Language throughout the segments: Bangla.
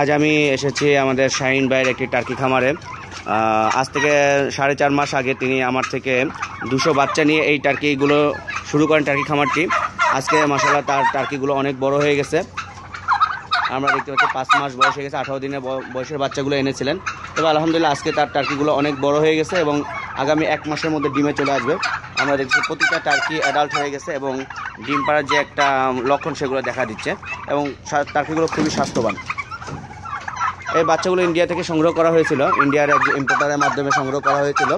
আজ আমি এসেছি আমাদের শাহিন ভাইয়ের একটি টার্কি খামারে। আজ থেকে সাড়ে চার মাস আগে তিনি আমার থেকে দুশো বাচ্চা নিয়ে এই টার্কিগুলো শুরু করেন টার্কি খামারটি। আজকে মাসাল্লাহ তার টার্কিগুলো অনেক বড় হয়ে গেছে। আমরা দেখতে পাচ্ছি পাঁচ মাস বয়স হয়ে গেছে, আঠারো দিনের বয়সের বাচ্চাগুলো এনেছিলেন। তবে আলহামদুলিল্লাহ আজকে তার টার্কিগুলো অনেক বড় হয়ে গেছে এবং আগামী এক মাসের মধ্যে ডিমে চলে আসবে। আমরা দেখছি প্রতিটা টার্কি অ্যাডাল্ট হয়ে গেছে এবং ডিম পাড়ার যে একটা লক্ষণ সেগুলো দেখা দিচ্ছে এবং টার্কিগুলো খুবই স্বাস্থ্যবান। এই বাচ্চাগুলো ইন্ডিয়া থেকে সংগ্রহ করা হয়েছিল। ইন্ডিয়ার এক ইম্পোর্টারের মাধ্যমে সংগ্রহ করা হয়েছিল।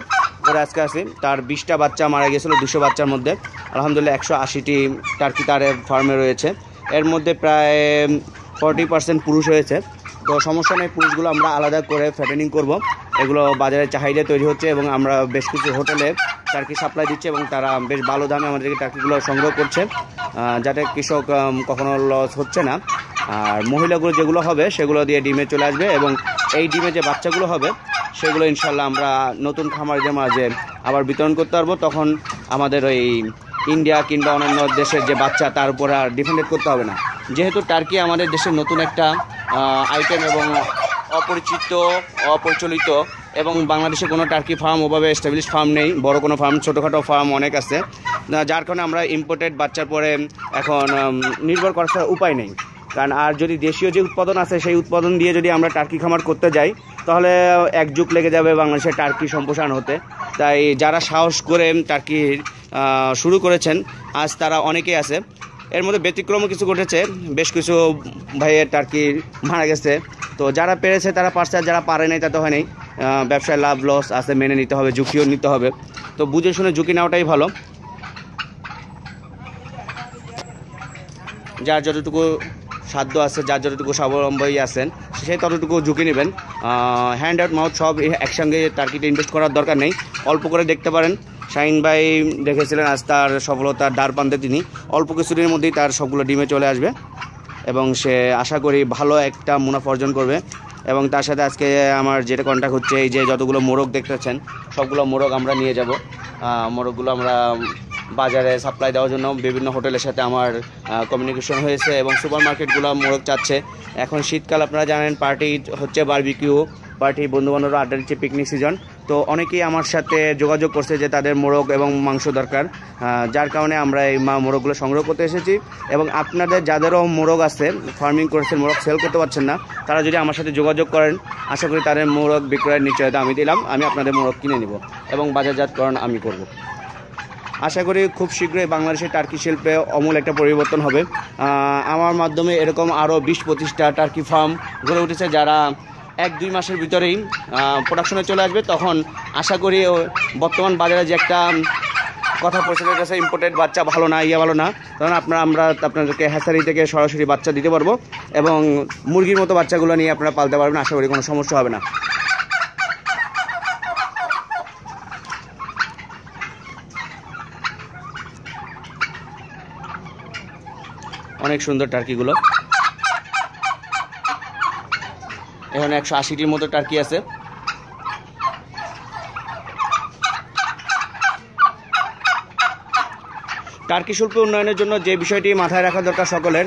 পরে আজকে আসি তার বিশটা বাচ্চা মারা গেছিল দুশো বাচ্চার মধ্যে। আলহামদুলিল্লাহ, একশো আশিটি টার্কি তার ফার্মে রয়েছে। এর মধ্যে প্রায় ফর্টি পার্সেন্ট পুরুষ হয়েছে। তো সমস্যা নেই, পুরুষগুলো আমরা আলাদা করে ফ্যাটেনিং করব। এগুলো বাজারে চাহিদা তৈরি হচ্ছে এবং আমরা বেশ কিছু হোটেলে টার্কি সাপ্লাই দিচ্ছে এবং তারা বেশ ভালো দামে আমাদেরকে টার্কিগুলো সংগ্রহ করছে। যাতে কৃষক কখনো লস হচ্ছে না। আর মহিলাগুলো যেগুলো হবে, সেগুলো দিয়ে ডিমে চলে আসবে এবং এই ডিমে যে বাচ্চাগুলো হবে, সেগুলো ইনশাল্লাহ আমরা নতুন খামার খামারদের মাঝে আবার বিতরণ করতে পারব। তখন আমাদের ওই ইন্ডিয়া কিংবা অন্যান্য দেশের যে বাচ্চা, তার উপর আর ডিপেন্ডেন্ট করতে হবে না। যেহেতু টার্কি আমাদের দেশের নতুন একটা আইটেম এবং অপরিচিত, অপ্রচলিত এবং বাংলাদেশে কোনো টার্কি ফার্ম ওভাবে এস্টাবলিশ ফার্ম নেই, বড় কোনো ফার্ম ছোটোখাটো ফার্ম অনেক আছে। যার কারণে আমরা ইম্পোর্টেড বাচ্চার পরে এখন নির্ভর করার উপায় নেই। কারণ আর যদি দেশীয় যে উৎপাদন আছে, সেই উৎপাদন দিয়ে যদি আমরা টার্কি খামার করতে যাই, তাহলে এক যুগ লেগে যাবে বাংলাদেশের টার্কি সম্প্রসারণ হতে। তাই যারা সাহস করে টার্কি শুরু করেছেন, আজ তারা অনেকেই আছে। এর মধ্যে ব্যতিক্রমও কিছু ঘটেছে, বেশ কিছু ভাইয়ের টার্কি মারা গেছে। তো যারা পেরেছে, তারা পারছে, আর যারা পারে নাই, তা তো হয় নাই। ব্যবসায় লাভ, লস, আছে মেনে নিতে হবে, ঝুঁকিও নিতে হবে। তো বুঝে শুনে ঝুঁকি নেওয়াটাই ভালো। যার যতটুকু সাধ্য আছে, যার যতটুকু স্বাবলম্বী আছেন, সে ততটুকু ঝুঁকি নেবেন। হ্যান্ড আউট মাউথ সব একসঙ্গে টার্কিতে ইনভেস্ট করার দরকার নেই। অল্প করে দেখতে পারেন। শাহিন ভাই দেখেছিলেন আজ তার সফলতার দ্বার প্রান্তে তিনি। অল্প কিছুদিনের মধ্যেই তার সবগুলো ডিমে চলে আসবে এবং সে আশা করি ভালো একটা মুনাফা অর্জন করবে। এবং তার সাথে আজকে আমার যেটা কন্ট্যাক্ট হচ্ছে, এই যে যতগুলো মোরগ দেখতেছেন সবগুলো মোরগ আমরা নিয়ে যাব। মোরগগুলো আমরা বাজারে সাপ্লাই দেওয়ার জন্য বিভিন্ন হোটেলের সাথে আমার কমিউনিকেশন হয়েছে এবং সুপার মার্কেটগুলো মোরগ চাচ্ছে এখন শীতকাল, আপনারা জানেন পার্টি হচ্ছে বারবিকিউ পার্টি বন্ধুবান্ধবরা আড্ডা দিচ্ছে পিকনিক সিজন তো অনেকেই আমার সাথে যোগাযোগ করছে যে তাদের মোরগ এবং মাংস দরকার। যার কারণে আমরা এই মা মোরগগুলো সংগ্রহ করতে এসেছি। এবং আপনাদের যাদেরও মোরগ আছে ফার্মিং করেছেন মোরগ সেল করতে পারছেন না, তারা যদি আমার সাথে যোগাযোগ করেন, আশা করি তাদের মোরগ বিক্রয়ের নিশ্চয়তা আমি দিলাম। আমি আপনাদের মোরগ কিনে নিব এবং বাজারজাতকরণ আমি করব। আশা করি খুব শীঘ্রই বাংলাদেশের টার্কি শিল্পে অমূল একটা পরিবর্তন হবে। আমার মাধ্যমে এরকম আরও বিশ পঁচিশটা টার্কি ফার্ম গড়ে উঠেছে যারা এক দুই মাসের ভিতরেই প্রোডাকশনে চলে আসবে। তখন আশা করি বর্তমান বাজারে যে একটা কথা প্রচলিত কাছে ইম্পোর্টেড বাচ্চা ভালো না ইয়ে ভালো না, তখন আপনারা, আমরা আপনাদেরকে হ্যাসারি থেকে সরাসরি বাচ্চা দিতে পারব এবং মুরগির মতো বাচ্চাগুলো নিয়ে আপনারা পালতে পারবেন। আশা করি কোনো সমস্যা হবে না। অনেক সুন্দর টার্কিগুলো এখানে একশো আশিটির মতো টার্কি আছে। টার্কি শিল্প উন্নয়নের জন্য যে বিষয়টি মাথায় রাখা দরকার সকলের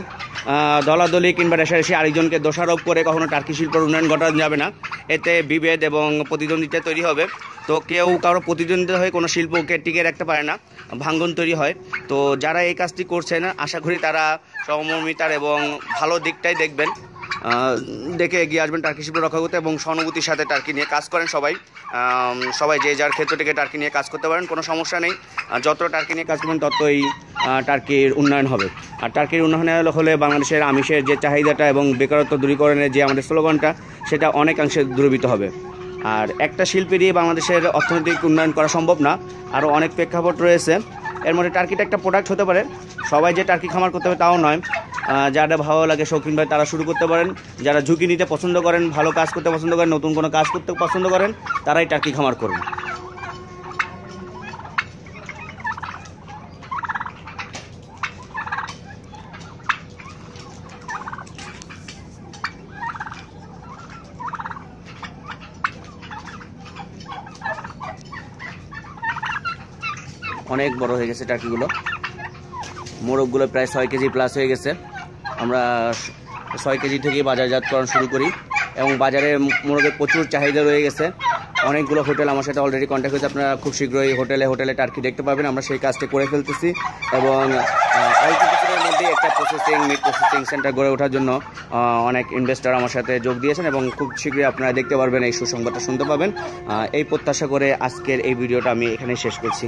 দলাদলি কিংবা রেশারেশি আরেকজনকে দোষারোপ করে কখনো টার্কি শিল্পের উন্নয়ন ঘটানো যাবে না। এতে বিভেদ এবং প্রতিদ্বন্দ্বিতা তৈরি হবে। তো কেউ কারও প্রতিদ্বন্দ্বিতা হয়ে কোনো শিল্পকে টিকে রাখতে পারে না। ভাঙ্গন তৈরি হয়। তো যারা এই কাজটি করছেন, আশা করি তারা সমমিতার এবং ভালো দিকটাই দেখবেন। দেখে এগিয়ে আসবেন টার্কি শিল্প রক্ষা করতে এবং সহানুভূতির সাথে টার্কি নিয়ে কাজ করেন সবাই। সবাই যে যার ক্ষেত্র থেকে টার্কি নিয়ে কাজ করতে পারেন, কোনো সমস্যা নেই। যত টার্কি নিয়ে কাজ করবেন, ততই টার্কির উন্নয়ন হবে। আর টার্কির উন্নয়ন হলে বাংলাদেশের আমিষের যে চাহিদাটা এবং বেকারত্ব দূরীকরণের যে আমাদের স্লোগানটা, সেটা অনেকাংশে দূরীভূত হবে। আর একটা শিল্পী দিয়ে বাংলাদেশের অর্থনৈতিক উন্নয়ন করা সম্ভব না। আরও অনেক প্রেক্ষাপট রয়েছে। এর মধ্যে টার্কিটা একটা প্রোডাক্ট হতে পারে। সবাই যে টার্কি খামার করতে হবে তাও নয়। যারা ভালো লাগে শৌখিন ভাই, তারা শুরু করতে পারেন। যারা ঝুঁকি নিতে পছন্দ করেন, ভালো কাজ করতে পছন্দ করেন, নতুন কোনো কাজ করতে পছন্দ করেন, তারাই টার্কি খামার করুন। অনেক বড় হয়ে গেছে টার্কিগুলো। মোরগগুলো প্রায় ছয় কেজি প্লাস হয়ে গেছে। আমরা ছয় কেজি থেকেই বাজারজাতকরণ শুরু করি এবং বাজারে মোরগের প্রচুর চাহিদা রয়ে গেছে। অনেকগুলো হোটেল আমার সাথে অলরেডি কন্ট্যাক্ট হয়েছে। আপনারা খুব শীঘ্রই হোটেলে হোটেলে টার্কি দেখতে পাবেন। আমরা সেই কাজটি করে ফেলতেছি এবং অল্প কিছুদিনের মধ্যে একটা প্রসেসিং মিট প্রসেসিং সেন্টার গড়ে ওঠার জন্য অনেক ইনভেস্টর আমার সাথে যোগ দিয়েছেন এবং খুব শীঘ্রই আপনারা দেখতে পারবেন, এই সুসংবাদটা শুনতে পাবেন। এই প্রত্যাশা করে আজকের এই ভিডিওটা আমি এখানে শেষ করছি।